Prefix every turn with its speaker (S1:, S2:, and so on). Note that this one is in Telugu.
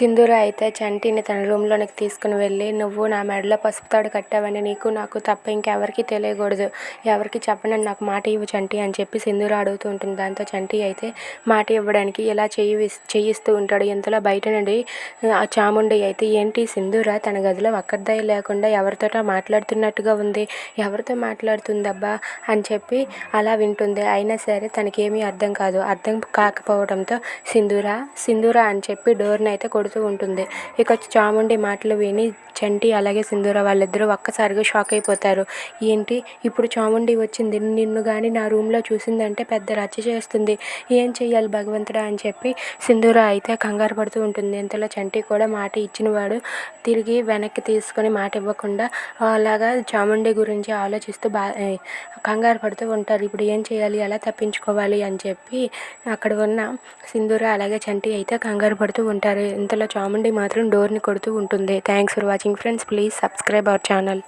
S1: సింధూర అయితే చంటిని తన రూమ్లోనికి తీసుకుని వెళ్ళి నువ్వు నా మెడలో పసుపు తాడు కట్టావని నీకు నాకు తప్ప ఇంకెవరికి తెలియకూడదు. ఎవరికి చెప్పనని నాకు మాట ఇవ్వు చంటి అని చెప్పి సింధూర అడుగుతూ ఉంటుంది. దాంతో చంటి అయితే మాట ఇవ్వడానికి ఇలా చెయ్యి చేయిస్తూ ఉంటాడు. ఇంతలో బయట నుండి ఆ చాముండి అయితే ఏంటి సింధూర తన గదిలో ఒక్కరిదయ లేకుండా ఎవరితోటో మాట్లాడుతున్నట్టుగా ఉంది. ఎవరితో మాట్లాడుతుందబ్బా? అని చెప్పి అలా వింటుంది. అయినా సరే తనకేమీ అర్థం కాదు. అర్థం కాకపోవడంతో సింధూర సింధూర అని చెప్పి డోర్ని అయితే కనబడుతూ ఉంటుంది. ఇక చాముండి మాటలు విని చంటి అలాగే సింధూర వాళ్ళిద్దరూ ఒక్కసారిగా షాక్ అయిపోతారు. ఏంటి? ఇప్పుడు చాముండి వచ్చింది. నిన్ను కానీ నా రూమ్లో చూసిందంటే పెద్ద రచ్చ చేస్తుంది. ఏం చెయ్యాలి భగవంతుడా అని చెప్పి సింధూర అయితే కంగారు పడుతూ ఉంటుంది. ఇంతలో చంటి కూడా మాట ఇచ్చినవాడు తిరిగి వెనక్కి తీసుకొని మాట ఇవ్వకుండా అలాగా చాముండి గురించి ఆలోచిస్తూ బా కంగారు పడుతూ ఉంటారు. ఇప్పుడు ఏం చేయాలి ఎలా తప్పించుకోవాలి? అని చెప్పి అక్కడ ఉన్న సింధూర అలాగే చంటి అయితే కంగారు పడుతూ ఉంటారు. ఇంతలో చాముండి మాత్రం డోర్ని కొడుతూ ఉంటుంది. Thanks for watching friends please subscribe our channel